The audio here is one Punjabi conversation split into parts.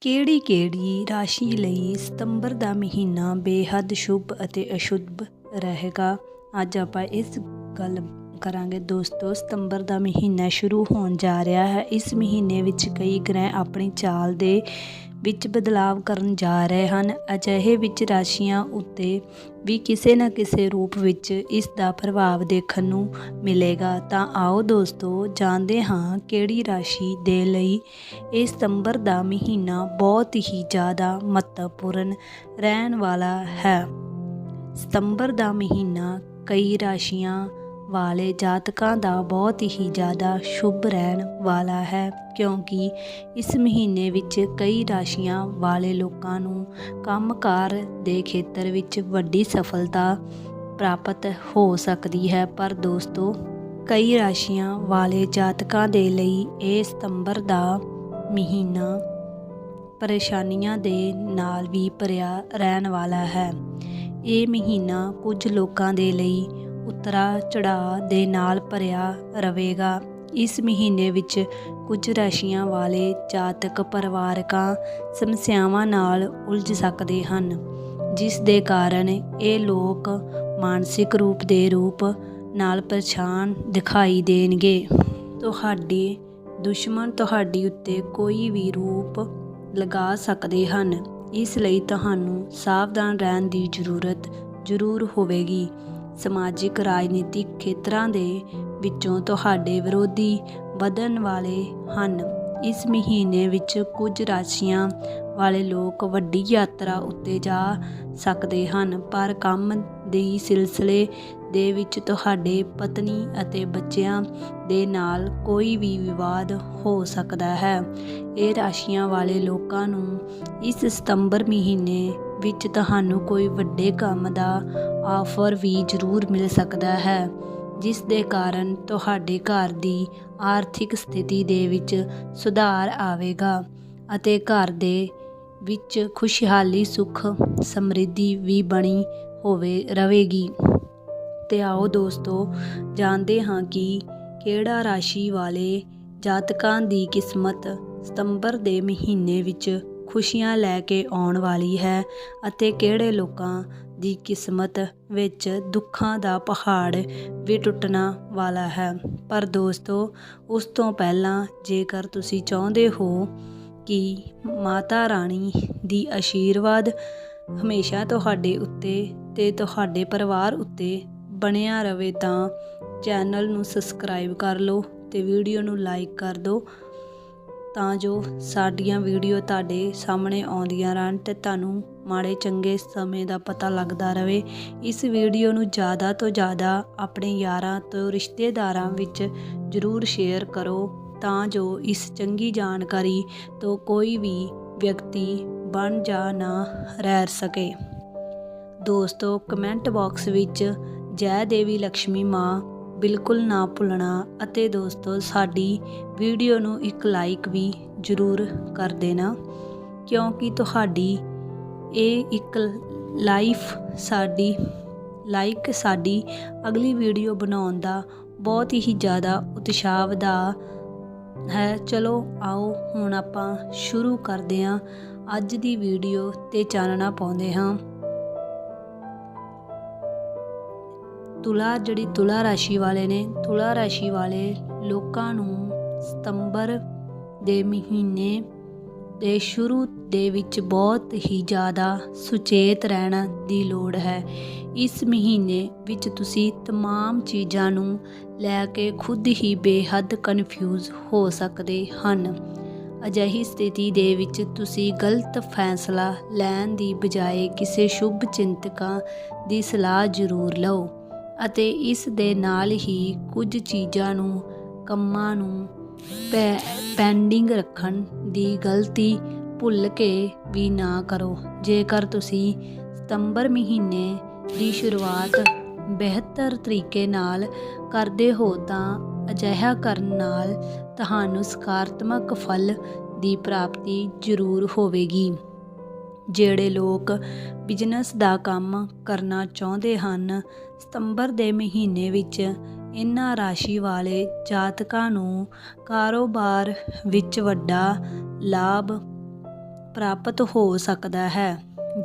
ਕਿਹੜੀ-ਕਿਹੜੀ ਰਾਸ਼ੀ ਲਈ ਸਤੰਬਰ ਦਾ ਮਹੀਨਾ ਬੇਹੱਦ ਸ਼ੁਭ ਅਤੇ ਅਸ਼ੁਭ ਰਹੇਗਾ? ਅੱਜ ਆਪਾਂ ਇਸ ਗੱਲ ਕਰਾਂਗੇ। ਦੋਸਤੋ, ਸਤੰਬਰ ਦਾ ਮਹੀਨਾ ਸ਼ੁਰੂ ਹੋਣ ਜਾ ਰਿਹਾ ਹੈ। ਇਸ ਮਹੀਨੇ ਵਿੱਚ ਕਈ ਗ੍ਰਹਿ ਆਪਣੀ ਚਾਲ ਦੇ ਵਿੱਚ ਬਦਲਾਵ ਕਰਨ ਜਾ ਰਹੇ ਹਨ। ਅਜਿਹੇ ਵਿੱਚ ਰਾਸ਼ੀਆਂ ਉੱਤੇ ਵੀ ਕਿਸੇ ਨਾ ਕਿਸੇ ਰੂਪ ਵਿੱਚ ਇਸ ਦਾ ਪ੍ਰਭਾਵ ਦੇਖਣ ਨੂੰ ਮਿਲੇਗਾ। ਤਾਂ ਆਓ ਦੋਸਤੋ, ਜਾਣਦੇ ਹਾਂ ਕਿਹੜੀ ਰਾਸ਼ੀ ਦੇ ਲਈ ਇਹ ਸਤੰਬਰ ਦਾ ਮਹੀਨਾ ਬਹੁਤ ਹੀ ਜ਼ਿਆਦਾ ਮਹੱਤਵਪੂਰਨ ਰਹਿਣ ਵਾਲਾ ਹੈ। ਸਤੰਬਰ ਦਾ ਮਹੀਨਾ ਕਈ ਰਾਸ਼ੀਆਂ ਵਾਲੇ ਜਾਤਕਾਂ ਦਾ ਬਹੁਤ ਹੀ ਜ਼ਿਆਦਾ ਸ਼ੁਭ ਰਹਿਣ ਵਾਲਾ ਹੈ, ਕਿਉਂਕਿ ਇਸ ਮਹੀਨੇ ਵਿੱਚ ਕਈ ਰਾਸ਼ੀਆਂ ਵਾਲੇ ਲੋਕਾਂ ਨੂੰ ਕੰਮਕਾਰ ਦੇ ਖੇਤਰ ਵਿੱਚ ਵੱਡੀ ਸਫਲਤਾ ਪ੍ਰਾਪਤ ਹੋ ਸਕਦੀ ਹੈ। ਪਰ ਦੋਸਤੋ, ਕਈ ਰਾਸ਼ੀਆਂ ਵਾਲੇ ਜਾਤਕਾਂ ਦੇ ਲਈ ਇਹ ਸਤੰਬਰ ਦਾ ਮਹੀਨਾ ਪਰੇਸ਼ਾਨੀਆਂ ਦੇ ਨਾਲ ਵੀ ਭਰਿਆ ਰਹਿਣ ਵਾਲਾ ਹੈ। ਇਹ ਮਹੀਨਾ ਕੁਝ ਲੋਕਾਂ ਦੇ ਲਈ ਉਤਰਾ ਚੜਾ ਦੇ ਨਾਲ ਭਰਿਆ ਰਵੇਗਾ ਇਸ ਮਹੀਨੇ ਵਿੱਚ ਕੁਝ ਰਾਸ਼ੀਆਂ ਵਾਲੇ ਜਾਤਕ ਪਰਿਵਾਰਕਾਂ ਸਮੱਸਿਆਵਾਂ ਨਾਲ ਉਲਝ ਸਕਦੇ ਹਨ, ਜਿਸ ਦੇ ਕਾਰਨ ਇਹ ਲੋਕ ਮਾਨਸਿਕ ਰੂਪ ਦੇ ਰੂਪ ਨਾਲ ਪਰੇਸ਼ਾਨ ਦਿਖਾਈ ਦੇਣਗੇ। ਤੁਹਾਡੇ ਦੁਸ਼ਮਣ ਤੁਹਾਡੀ ਉੱਤੇ ਕੋਈ ਵੀ ਰੂਪ ਲਗਾ ਸਕਦੇ ਹਨ। ਇਸ ਲਈ ਤੁਹਾਨੂੰ ਸਾਵਧਾਨ ਰਹਿਣ ਦੀ ਜ਼ਰੂਰਤ ਜ਼ਰੂਰ ਹੋਵੇਗੀ। ਸਮਾਜਿਕ ਰਾਜਨੀਤਿਕ ਖੇਤਰਾਂ ਦੇ ਵਿੱਚੋਂ ਤੁਹਾਡੇ ਵਿਰੋਧੀ ਵਧਣ ਵਾਲੇ ਹਨ। ਇਸ ਮਹੀਨੇ ਵਿੱਚ ਕੁਝ ਰਾਸ਼ੀਆਂ ਵਾਲੇ ਲੋਕ ਵੱਡੀ ਯਾਤਰਾ ਉੱਤੇ ਜਾ ਸਕਦੇ ਹਨ, ਪਰ ਕੰਮ ਦੇ ਸਿਲਸਿਲੇ ਦੇ ਵਿੱਚ ਤੁਹਾਡੇ ਪਤਨੀ ਅਤੇ ਬੱਚਿਆਂ ਦੇ ਨਾਲ ਕੋਈ ਵੀ ਵਿਵਾਦ ਹੋ ਸਕਦਾ ਹੈ। ਇਹ ਰਾਸ਼ੀਆਂ ਵਾਲੇ ਲੋਕਾਂ ਨੂੰ ਇਸ ਸਤੰਬਰ ਮਹੀਨੇ ਵਿੱਚ ਤੁਹਾਨੂੰ ਕੋਈ ਵੱਡੇ ਕੰਮ ਦਾ ਆਫਰ ਵੀ ਜ਼ਰੂਰ ਮਿਲ ਸਕਦਾ ਹੈ, ਜਿਸ ਦੇ ਕਾਰਨ ਤੁਹਾਡੇ ਘਰ ਦੀ ਆਰਥਿਕ ਸਥਿਤੀ ਦੇ ਵਿੱਚ ਸੁਧਾਰ ਆਵੇਗਾ ਅਤੇ ਘਰ ਦੇ ਵਿੱਚ ਖੁਸ਼ਹਾਲੀ, ਸੁੱਖ, ਸਮਰਿੱਧੀ ਵੀ ਬਣੀ ਹੋਵੇ, ਰਹੇਗੀ। ਤੇ ਆਓ ਦੋਸਤੋ, ਜਾਣਦੇ ਹਾਂ ਕਿ ਕਿਹੜਾ ਰਾਸ਼ੀ ਵਾਲੇ ਜਾਤਕਾਂ ਦੀ ਕਿਸਮਤ ਸਤੰਬਰ ਦੇ ਮਹੀਨੇ ਵਿੱਚ ਖੁਸ਼ੀਆਂ ਲੈ ਕੇ ਆਉਣ ਵਾਲੀ ਹੈ ਅਤੇ ਕਿਹੜੇ ਲੋਕਾਂ ਦੀ ਕਿਸਮਤ ਵਿੱਚ ਦੁੱਖਾਂ ਦਾ ਪਹਾੜ ਵੀ ਟੁੱਟਣਾ ਵਾਲਾ ਹੈ। ਪਰ ਦੋਸਤੋ, ਉਸ ਤੋਂ ਪਹਿਲਾਂ ਜੇਕਰ ਤੁਸੀਂ ਚਾਹੁੰਦੇ ਹੋ ਕਿ ਮਾਤਾ ਰਾਣੀ ਦੀ ਆਸ਼ੀਰਵਾਦ ਹਮੇਸ਼ਾ ਤੁਹਾਡੇ ਉੱਤੇ ਤੇ ਤੁਹਾਡੇ ਪਰਿਵਾਰ ਉੱਤੇ ਬਣਿਆ ਰਵੇ ਤਾਂ ਚੈਨਲ ਨੂੰ ਸਬਸਕ੍ਰਾਈਬ ਕਰ ਲਓ ਤੇ ਵੀਡੀਓ ਨੂੰ ਲਾਈਕ ਕਰ ਦਿਓ। ਤਾਂ ਜੋ ਸਾਡੀਆਂ ਵੀਡੀਓ ਤੁਹਾਡੇ ਸਾਹਮਣੇ ਆਉਂਦੀਆਂ ਰਹਿਣ ਤੇ ਤੁਹਾਨੂੰ ਮਾੜੇ ਚੰਗੇ ਸਮੇਂ ਦਾ ਪਤਾ ਲੱਗਦਾ ਰਹੇ। ਇਸ ਵੀਡੀਓ ਨੂੰ ਜ਼ਿਆਦਾ ਤੋਂ ਜ਼ਿਆਦਾ ਆਪਣੇ ਯਾਰਾਂ ਤੋਂ ਰਿਸ਼ਤੇਦਾਰਾਂ ਵਿੱਚ ਜ਼ਰੂਰ ਸ਼ੇਅਰ ਕਰੋ ਤਾਂ ਜੋ ਇਸ ਚੰਗੀ ਜਾਣਕਾਰੀ ਤੋਂ ਕੋਈ ਵੀ ਵਿਅਕਤੀ ਬਣ ਜਾ ਨਾ ਰਹਿ ਸਕੇ। ਦੋਸਤੋ ਕਮੈਂਟ ਬਾਕਸ ਵਿੱਚ ਜੈ ਦੇਵੀ ਲక్ష్ਮੀ ਮਾਂ ਬਿਲਕੁਲ ਨਾ ਭੁੱਲਣਾ ਅਤੇ ਦੋਸਤੋ ਸਾਡੀ ਵੀਡੀਓ ਨੂੰ ਇੱਕ ਲਾਈਕ ਵੀ ਜ਼ਰੂਰ ਕਰ ਦੇਣਾ, ਕਿਉਂਕਿ ਤੁਹਾਡੀ ਇਹ ਇੱਕ ਲਾਈਫ ਸਾਡੀ ਲਾਈਕ ਸਾਡੀ ਅਗਲੀ ਵੀਡੀਓ ਬਣਾਉਣ ਦਾ ਬਹੁਤ ਹੀ ਜ਼ਿਆਦਾ ਉਤਸ਼ਾਹ ਵਧਾ ਹੈ। ਚਲੋ ਆਓ ਹੁਣ ਆਪਾਂ ਸ਼ੁਰੂ ਕਰਦੇ ਹਾਂ। ਅੱਜ ਦੀ ਵੀਡੀਓ ਤੇ ਚਾਨਣਾ ਪਾਉਂਦੇ ਹਾਂ। ਤੁਲਾ ਜਿਹੜੀ ਤੁਲਾ ਰਾਸ਼ੀ ਵਾਲੇ ਨੇ ਤੁਲਾ ਰਾਸ਼ੀ ਵਾਲੇ ਲੋਕਾਂ ਨੂੰ ਸਤੰਬਰ ਦੇ ਮਹੀਨੇ ਦੇ ਸ਼ੁਰੂ ਦੇ ਵਿੱਚ ਬਹੁਤ ਹੀ ਜ਼ਿਆਦਾ ਸੁਚੇਤ ਰਹਿਣਾ ਦੀ ਲੋੜ ਹੈ ਇਸ ਮਹੀਨੇ ਵਿੱਚ ਤੁਸੀਂ तमाम ਚੀਜ਼ਾਂ ਨੂੰ ਲੈ ਕੇ ਖੁਦ ਹੀ ਬੇਹੱਦ ਕਨਫਿਊਜ਼ ਹੋ ਸਕਦੇ ਹਨ ਅਜਿਹੀ ਸਥਿਤੀ ਦੇ ਵਿੱਚ ਤੁਸੀਂ ਗਲਤ ਫੈਸਲਾ ਲੈਣ ਦੀ ਬਜਾਏ ਕਿਸੇ ਸ਼ੁਭ ਚਿੰਤਕਾਂ ਦੀ ਸਲਾਹ ਜ਼ਰੂਰ ਲਓ ਅਤੇ ਇਸ ਦੇ ਨਾਲ ਹੀ ਕੁਝ ਚੀਜ਼ਾਂ ਨੂੰ, ਕੰਮਾਂ ਨੂੰ ਪੈਂਡਿੰਗ ਰੱਖਣ ਦੀ ਗਲਤੀ ਭੁੱਲ ਕੇ ਵੀ ਨਾ ਕਰੋ। ਜੇਕਰ ਤੁਸੀਂ ਸਤੰਬਰ ਮਹੀਨੇ ਦੀ ਸ਼ੁਰੂਆਤ ਬਿਹਤਰ ਤਰੀਕੇ ਨਾਲ ਕਰਦੇ ਹੋ ਤਾਂ ਅਜਿਹਾ ਕਰਨ ਨਾਲ ਤੁਹਾਨੂੰ ਸਕਾਰਾਤਮਕ ਫਲ ਦੀ ਪ੍ਰਾਪਤੀ ਜ਼ਰੂਰ ਹੋਵੇਗੀ। ਜਿਹੜੇ ਲੋਕ ਬਿਜ਼ਨਸ ਦਾ ਕੰਮ ਕਰਨਾ ਚਾਹੁੰਦੇ ਹਨ, ਸਤੰਬਰ ਦੇ ਮਹੀਨੇ ਵਿੱਚ ਇਹਨਾਂ ਰਾਸ਼ੀ ਵਾਲੇ ਜਾਤਕਾਂ ਨੂੰ ਕਾਰੋਬਾਰ ਵਿੱਚ ਵੱਡਾ ਲਾਭ ਪ੍ਰਾਪਤ ਹੋ ਸਕਦਾ ਹੈ।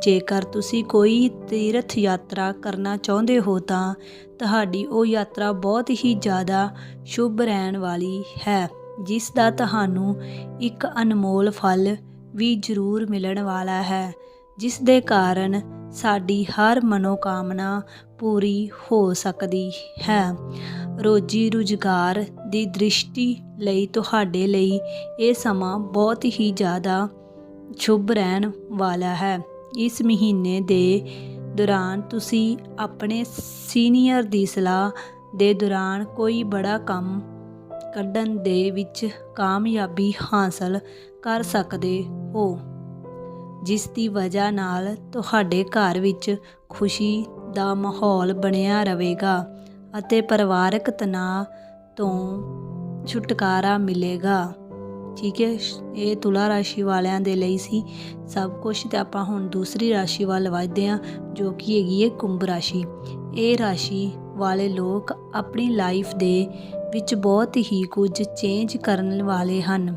ਜੇਕਰ ਤੁਸੀਂ ਕੋਈ ਤੀਰਥ ਯਾਤਰਾ ਕਰਨਾ ਚਾਹੁੰਦੇ ਹੋ ਤਾਂ ਤੁਹਾਡੀ ਉਹ ਯਾਤਰਾ ਬਹੁਤ ਹੀ ਜ਼ਿਆਦਾ ਸ਼ੁਭ ਰਹਿਣ ਵਾਲੀ ਹੈ, ਜਿਸ ਦਾ ਤੁਹਾਨੂੰ ਇੱਕ ਅਨਮੋਲ ਫਲ ਵੀ ਜ਼ਰੂਰ ਮਿਲਣ ਵਾਲਾ ਹੈ, ਜਿਸ ਦੇ ਕਾਰਨ ਸਾਡੀ ਹਰ ਮਨੋਕਾਮਨਾ ਪੂਰੀ ਹੋ ਸਕਦੀ ਹੈ। ਰੋਜੀ ਰੁਜ਼ਗਾਰ ਦੀ ਦ੍ਰਿਸ਼ਟੀ ਲਈ ਤੁਹਾਡੇ ਲਈ ਇਹ ਸਮਾਂ ਬਹੁਤ ਹੀ ਜ਼ਿਆਦਾ ਸ਼ੁਭ ਰਹਿਣ ਵਾਲਾ ਹੈ। ਇਸ ਮਹੀਨੇ ਦੇ ਦੌਰਾਨ ਤੁਸੀਂ ਆਪਣੇ ਸੀਨੀਅਰ ਦੀ ਸਲਾਹ ਦੇ ਦੌਰਾਨ ਕੋਈ ਬੜਾ ਕੰਮ ਕੱਢਣ ਦੇ ਵਿੱਚ ਕਾਮਯਾਬੀ ਹਾਸਲ ਕਰ ਸਕਦੇ ਹੋ, ਜਿਸ ਦੀ ਵਜ੍ਹਾ ਨਾਲ ਤੁਹਾਡੇ ਘਰ ਵਿੱਚ ਖੁਸ਼ੀ ਦਾ ਮਾਹੌਲ ਬਣਿਆ ਰਹੇਗਾ ਅਤੇ ਪਰਿਵਾਰਕ ਤਣਾਅ ਤੋਂ ਛੁਟਕਾਰਾ ਮਿਲੇਗਾ। ਠੀਕ ਹੈ, ਇਹ ਤੁਲਾ ਰਾਸ਼ੀ ਵਾਲਿਆਂ ਦੇ ਲਈ ਸੀ। ਸਭ ਕੁਝ ਤੇ ਆਪਾਂ ਹੁਣ ਦੂਸਰੀ ਰਾਸ਼ੀ ਵੱਲ ਵਧਦੇ ਹਾਂ, ਜੋ ਕਿ ਹੈਗੀ ਹੈ ਕੁੰਭ ਰਾਸ਼ੀ। ਇਹ ਰਾਸ਼ੀ ਵਾਲੇ ਲੋਕ ਆਪਣੀ ਲਾਈਫ ਦੇ ਵਿੱਚ ਬਹੁਤ ਹੀ ਕੁਝ ਚੇਂਜ ਕਰਨ ਵਾਲੇ ਹਨ।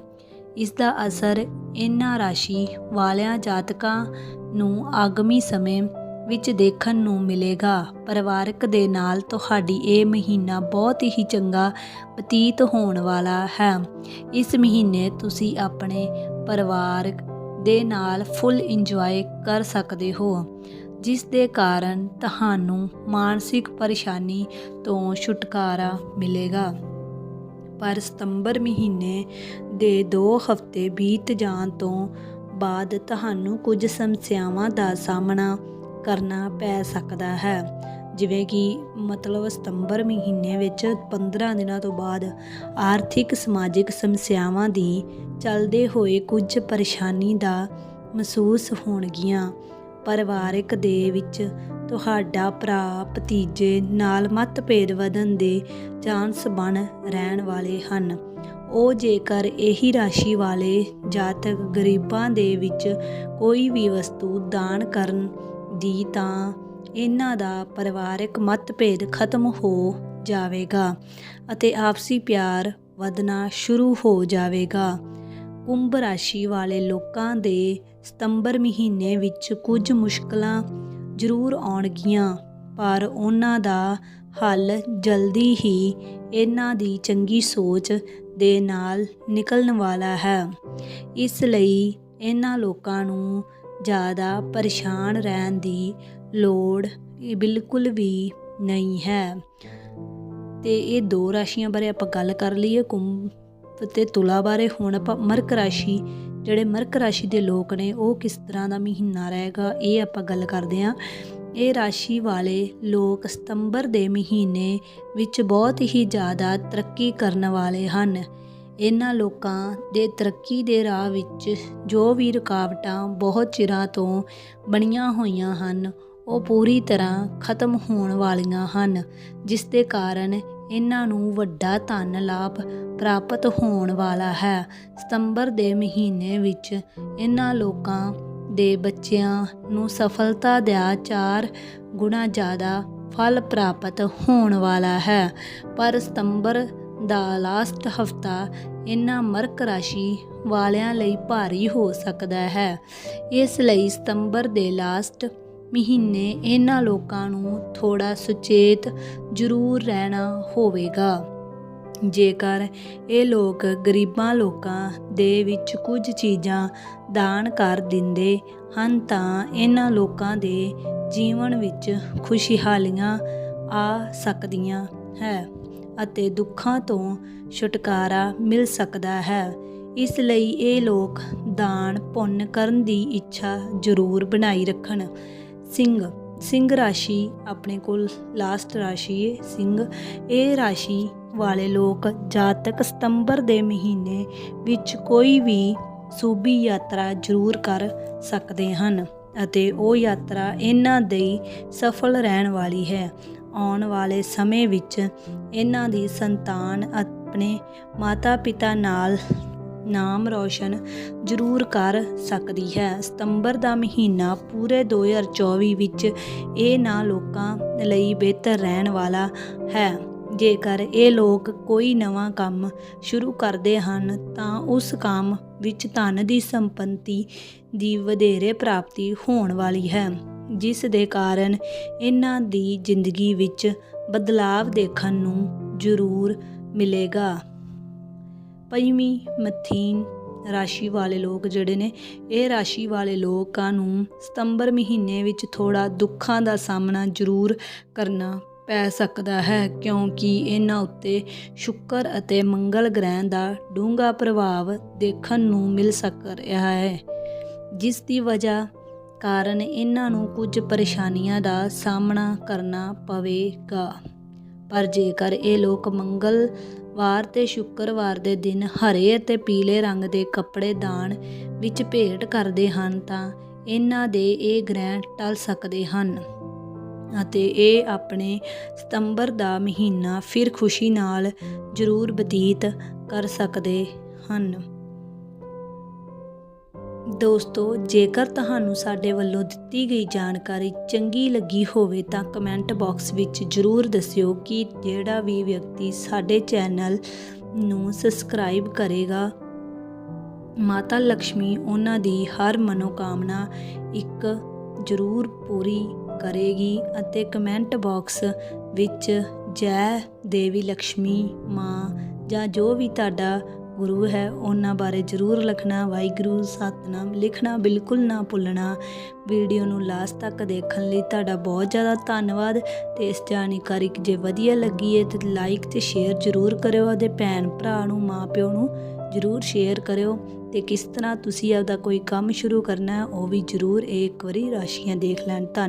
ਇਸ ਦਾ ਅਸਰ ਇਹਨਾਂ ਰਾਸ਼ੀ ਵਾਲਿਆਂ ਜਾਤਕਾਂ ਨੂੰ ਆਗਮੀ ਸਮੇਂ ਵਿੱਚ ਦੇਖਣ ਨੂੰ ਮਿਲੇਗਾ। ਪਰਿਵਾਰਕ ਦੇ ਨਾਲ ਤੁਹਾਡੀ ਇਹ ਮਹੀਨਾ ਬਹੁਤ ਹੀ ਚੰਗਾ ਬਤੀਤ ਹੋਣ ਵਾਲਾ ਹੈ। ਇਸ ਮਹੀਨੇ ਤੁਸੀਂ ਆਪਣੇ ਪਰਿਵਾਰ ਦੇ ਨਾਲ ਫੁੱਲ ਇੰਜੋਏ ਕਰ ਸਕਦੇ ਹੋ, ਜਿਸ ਦੇ ਕਾਰਨ ਤੁਹਾਨੂੰ ਮਾਨਸਿਕ ਪਰੇਸ਼ਾਨੀ ਤੋਂ ਛੁਟਕਾਰਾ ਮਿਲੇਗਾ। ਪਰ ਸਤੰਬਰ ਮਹੀਨੇ ਦੇ 2 ਹਫ਼ਤੇ ਬੀਤ ਜਾਣ ਤੋਂ ਬਾਅਦ ਤੁਹਾਨੂੰ ਕੁਝ ਸਮੱਸਿਆਵਾਂ ਦਾ ਸਾਹਮਣਾ ਕਰਨਾ ਪੈ ਸਕਦਾ ਹੈ। ਜਿਵੇਂ ਕਿ ਮਤਲਬ ਸਤੰਬਰ ਮਹੀਨੇ ਵਿੱਚ 15 ਦਿਨਾਂ ਤੋਂ ਬਾਅਦ ਆਰਥਿਕ ਸਮਾਜਿਕ ਸਮੱਸਿਆਵਾਂ ਦੀ ਚੱਲਦੇ ਹੋਏ ਕੁਝ ਪਰੇਸ਼ਾਨੀ ਦਾ ਮਹਿਸੂਸ ਹੋਣਗੀਆਂ। ਪਰਿਵਾਰਕ ਦੇ ਵਿੱਚ ਤੁਹਾਡਾ ਭਰਾ ਭਤੀਜੇ ਨਾਲ ਮਤਭੇਦ ਵਧਣ ਦੇ ਚਾਂਸ ਬਣ ਰਹਿਣ ਵਾਲੇ ਹਨ। ਉਹ ਜੇਕਰ ਇਹੀ ਰਾਸ਼ੀ ਵਾਲੇ ਜਾਤਕ ਗਰੀਬਾਂ ਦੇ ਵਿੱਚ ਕੋਈ ਵੀ ਵਸਤੂ ਦਾਨ ਕਰਨ ਦੀ ਤਾਂ ਇਹਨਾਂ ਦਾ ਪਰਿਵਾਰਕ ਮਤਭੇਦ ਖਤਮ ਹੋ ਜਾਵੇਗਾ ਅਤੇ ਆਪਸੀ ਪਿਆਰ ਵਧਣਾ ਸ਼ੁਰੂ ਹੋ ਜਾਵੇਗਾ। ਕੁੰਭ ਰਾਸ਼ੀ ਵਾਲੇ ਲੋਕਾਂ ਦੇ ਸਤੰਬਰ ਮਹੀਨੇ ਵਿੱਚ ਕੁਝ ਮੁਸ਼ਕਲਾਂ ਜ਼ਰੂਰ ਆਉਣਗੀਆਂ, ਪਰ ਉਹਨਾਂ ਦਾ ਹੱਲ ਜਲਦੀ ਹੀ ਇਹਨਾਂ ਦੀ ਚੰਗੀ ਸੋਚ ਦੇ ਨਾਲ ਨਿਕਲਣ ਵਾਲਾ ਹੈ। ਇਸ ਲਈ ਇਹਨਾਂ ਲੋਕਾਂ ਨੂੰ ਜ਼ਿਆਦਾ ਪਰੇਸ਼ਾਨ ਰਹਿਣ ਦੀ ਲੋੜ ਬਿਲਕੁਲ ਵੀ ਨਹੀਂ ਹੈ। ਤੇ ਇਹ ਦੋ ਰਾਸ਼ੀਆਂ ਬਾਰੇ ਆਪਾਂ ਗੱਲ ਕਰ ਲਈਏ, ਕੁੰਭ ਤੇ ਤੁਲਾ ਬਾਰੇ। ਹੁਣ ਆਪਾਂ ਮਰਕ ਰਾਸ਼ੀ ਜਿਹੜੇ ਮਰਕ ਰਾਸ਼ੀ ਦੇ ਲੋਕ ਨੇ, ਉਹ ਕਿਸ ਤਰ੍ਹਾਂ ਦਾ ਮਹੀਨਾ ਰਹੇਗਾ, ਇਹ ਆਪਾਂ ਗੱਲ ਕਰਦੇ ਹਾਂ। ਇਹ ਰਾਸ਼ੀ ਵਾਲੇ ਲੋਕ ਸਤੰਬਰ ਦੇ ਮਹੀਨੇ ਵਿੱਚ ਬਹੁਤ ਹੀ ਜ਼ਿਆਦਾ ਤਰੱਕੀ ਕਰਨ ਵਾਲੇ ਹਨ। ਇਹਨਾਂ ਲੋਕਾਂ ਦੇ ਤਰੱਕੀ ਦੇ ਰਾਹ ਵਿੱਚ ਜੋ ਵੀ ਰੁਕਾਵਟਾਂ ਬਹੁਤ ਚਿਰਾਂ ਤੋਂ ਬਣੀਆਂ ਹੋਈਆਂ ਹਨ, ਉਹ ਪੂਰੀ ਤਰ੍ਹਾਂ ਖਤਮ ਹੋਣ ਵਾਲੀਆਂ ਹਨ, ਜਿਸ ਦੇ ਕਾਰਨ ਇਹਨਾਂ ਨੂੰ ਵੱਡਾ ਧਨ ਲਾਭ ਪ੍ਰਾਪਤ ਹੋਣ ਵਾਲਾ ਹੈ। ਸਤੰਬਰ ਦੇ ਮਹੀਨੇ ਵਿੱਚ ਇਹਨਾਂ ਲੋਕਾਂ ਦੇ ਬੱਚਿਆਂ ਨੂੰ ਸਫਲਤਾ ਦਾ ਚਾਰ ਗੁਣਾ ਜ਼ਿਆਦਾ ਫਲ ਪ੍ਰਾਪਤ ਹੋਣ ਵਾਲਾ ਹੈ। ਪਰ ਸਤੰਬਰ ਦਾ ਲਾਸਟ ਹਫਤਾ ਇਹਨਾਂ ਮਰਕ ਰਾਸ਼ੀ ਵਾਲਿਆਂ ਲਈ ਭਾਰੀ ਹੋ ਸਕਦਾ ਹੈ। ਇਸ ਲਈ ਸਤੰਬਰ ਦੇ ਲਾਸਟ ਮਹੀਨੇ ਇਹਨਾਂ ਲੋਕਾਂ ਨੂੰ ਥੋੜਾ ਸੁਚੇਤ ਜ਼ਰੂਰ ਰਹਿਣਾ ਹੋਵੇਗਾ। ਜੇਕਰ ਇਹ ਲੋਕ ਗਰੀਬਾਂ ਲੋਕਾਂ ਦੇ ਵਿੱਚ ਕੁਝ ਚੀਜ਼ਾਂ ਦਾਨ ਕਰ ਦਿੰਦੇ ਹਨ ਤਾਂ ਇਹਨਾਂ ਲੋਕਾਂ ਦੇ ਜੀਵਨ ਵਿੱਚ ਖੁਸ਼ਹਾਲੀਆਂ ਆ ਸਕਦੀਆਂ ਹੈ ਅਤੇ ਦੁੱਖਾਂ ਤੋਂ ਛੁਟਕਾਰਾ ਮਿਲ ਸਕਦਾ ਹੈ। ਇਸ ਲਈ ਇਹ ਲੋਕ ਦਾਨ ਪੁੰਨ ਕਰਨ ਦੀ ਇੱਛਾ ਜ਼ਰੂਰ ਬਣਾਈ ਰੱਖਣ। ਸਿੰਘ। ਸਿੰਘ ਰਾਸ਼ੀ ਆਪਣੇ ਕੋਲ ਲਾਸਟ ਰਾਸ਼ੀ ਹੈ ਸਿੰਘ। ਇਹ ਰਾਸ਼ੀ ਵਾਲੇ ਲੋਕ ਜਾਤਕ ਸਤੰਬਰ ਦੇ ਮਹੀਨੇ ਵਿੱਚ ਕੋਈ ਵੀ ਸੂਬੀ ਯਾਤਰਾ ਜ਼ਰੂਰ ਕਰ ਸਕਦੇ ਹਨ ਅਤੇ ਉਹ ਯਾਤਰਾ ਇਹਨਾਂ ਦੀ ਸਫਲ ਰਹਿਣ ਵਾਲੀ ਹੈ। ਆਉਣ ਵਾਲੇ ਸਮੇਂ ਵਿੱਚ ਇਹਨਾਂ ਦੀ ਸੰਤਾਨ ਆਪਣੇ ਮਾਤਾ-ਪਿਤਾ ਨਾਲ ਨਾਮ ਰੌਸ਼ਨ ਜ਼ਰੂਰ ਕਰ ਸਕਦੀ ਹੈ। ਸਤੰਬਰ ਦਾ ਮਹੀਨਾ ਪੂਰੇ 2024 ਵਿੱਚ ਇਹ ਨਾ ਲੋਕਾਂ ਲਈ ਬਿਹਤਰ ਰਹਿਣ ਵਾਲਾ ਹੈ। ਜੇਕਰ ਇਹ ਲੋਕ ਕੋਈ ਨਵਾਂ ਕੰਮ ਸ਼ੁਰੂ ਕਰਦੇ ਹਨ, ਤਾਂ ਉਸ ਕੰਮ ਵਿੱਚ ਧਨ ਦੀ ਸੰਪਤੀ ਦੀ ਵਧੇਰੇ ਪ੍ਰਾਪਤੀ ਹੋਣ ਵਾਲੀ ਹੈ, ਜਿਸ ਦੇ ਕਾਰਨ ਇਹਨਾਂ ਦੀ ਜ਼ਿੰਦਗੀ ਵਿੱਚ ਬਦਲਾਵ ਦੇਖਣ ਨੂੰ ਜ਼ਰੂਰ ਮਿਲੇਗਾ। ਪੰਜਵੀਂ ਮਥੀਨ ਰਾਸ਼ੀ ਵਾਲੇ ਲੋਕ ਜਿਹੜੇ ਨੇ, ਇਹ ਰਾਸ਼ੀ ਵਾਲੇ ਲੋਕਾਂ ਨੂੰ ਸਤੰਬਰ ਮਹੀਨੇ ਵਿੱਚ ਥੋੜਾ ਦੁੱਖਾਂ ਦਾ ਸਾਹਮਣਾ ਜ਼ਰੂਰ ਕਰਨਾ ਪੈ ਸਕਦਾ ਹੈ, ਕਿਉਂਕਿ ਇਹਨਾਂ ਉੱਤੇ ਸ਼ੁੱਕਰ ਅਤੇ ਮੰਗਲ ਗ੍ਰਹਿ ਦਾ ਡੂੰਘਾ ਪ੍ਰਭਾਵ ਦੇਖਣ ਨੂੰ ਮਿਲ ਸਕ ਰਿਹਾ ਹੈ, ਜਿਸ ਦੀ ਵਜ੍ਹਾ ਕਾਰਨ ਇਹਨਾਂ ਨੂੰ ਕੁਝ ਪਰੇਸ਼ਾਨੀਆਂ ਦਾ ਸਾਹਮਣਾ ਕਰਨਾ ਪਵੇਗਾ। ਪਰ ਜੇਕਰ ਇਹ ਲੋਕ ਮੰਗਲਵਾਰ ਤੇ ਸ਼ੁੱਕਰਵਾਰ ਦੇ ਦਿਨ ਹਰੇ ਅਤੇ ਪੀਲੇ ਰੰਗ ਦੇ ਕੱਪੜੇ ਦਾਨ ਵਿੱਚ ਭੇਟ ਕਰਦੇ ਹਨ ਤਾਂ ਇਹਨਾਂ ਦੇ ਇਹ ਗ੍ਰਹਿ ਟਲ ਸਕਦੇ ਹਨ ਅਤੇ ਇਹ ਆਪਣੇ ਸਤੰਬਰ ਦਾ ਮਹੀਨਾ ਫਿਰ ਖੁਸ਼ੀ ਨਾਲ ਜ਼ਰੂਰ ਬਤੀਤ ਕਰ ਸਕਦੇ ਹਨ। ਦੋਸਤੋ, ਜੇਕਰ ਤੁਹਾਨੂੰ ਸਾਡੇ ਵੱਲੋਂ ਦਿੱਤੀ ਗਈ ਜਾਣਕਾਰੀ ਚੰਗੀ ਲੱਗੀ ਹੋਵੇ ਤਾਂ ਕਮੈਂਟ ਬਾਕਸ ਵਿੱਚ ਜਰੂਰ ਦੱਸਿਓ ਕਿ ਜਿਹੜਾ ਵੀ ਵਿਅਕਤੀ ਸਾਡੇ ਚੈਨਲ ਨੂੰ ਸਬਸਕ੍ਰਾਈਬ ਕਰੇਗਾ। ਮਾਤਾ ਲక్ష్ਮੀ ਉਹਨਾਂ ਦੀ ਹਰ ਮਨੋਕਾਮਨਾ ਇੱਕ ਜ਼ਰੂਰ ਪੂਰੀ ਕਰੇਗੀ ਅਤੇ ਕਮੈਂਟ ਬਾਕਸ ਵਿੱਚ ਜੈ ਦੇਵੀ ਲక్ష్ਮੀ ਮਾਂ ਜਾਂ ਜੋ ਵੀ ਤੁਹਾਡਾ ਗੁਰੂ ਹੈ, ਉਹਨਾਂ ਬਾਰੇ ਜ਼ਰੂਰ ਲਿਖਣਾ, ਵਾਹਿਗੁਰੂ, ਸਤਨਾਮ ਲਿਖਣਾ, ਬਿਲਕੁਲ ਨਾ ਭੁੱਲਣਾ। ਵੀਡੀਓ ਨੂੰ ਲਾਸਟ ਤੱਕ ਦੇਖਣ ਲਈ ਤੁਹਾਡਾ ਬਹੁਤ ਜ਼ਿਆਦਾ ਧੰਨਵਾਦ ਤੇ ਇਸ ਜਾਣਕਾਰੀ ਜੇ ਵਧੀਆ ਲੱਗੀ ਹੈ ਤੇ ਲਾਈਕ ਤੇ ਸ਼ੇਅਰ ਜ਼ਰੂਰ ਕਰਿਓ ਅਤੇ ਭੈਣ ਭਰਾ ਨੂੰ, ਮਾਪਿਓ ਨੂੰ ਜ਼ਰੂਰ ਸ਼ੇਅਰ ਕਰਿਓ ਤੇ ਕਿਸ ਤਰ੍ਹਾਂ ਤੁਸੀਂ ਆਪਦਾ ਕੋਈ ਕੰਮ ਸ਼ੁਰੂ ਕਰਨਾ ਹੈ, ਉਹ ਵੀ ਜ਼ਰੂਰ ਇੱਕ ਵਾਰੀ ਰਾਸ਼ੀਆਂ ਦੇਖ ਲੈਣ। ਧੰਨ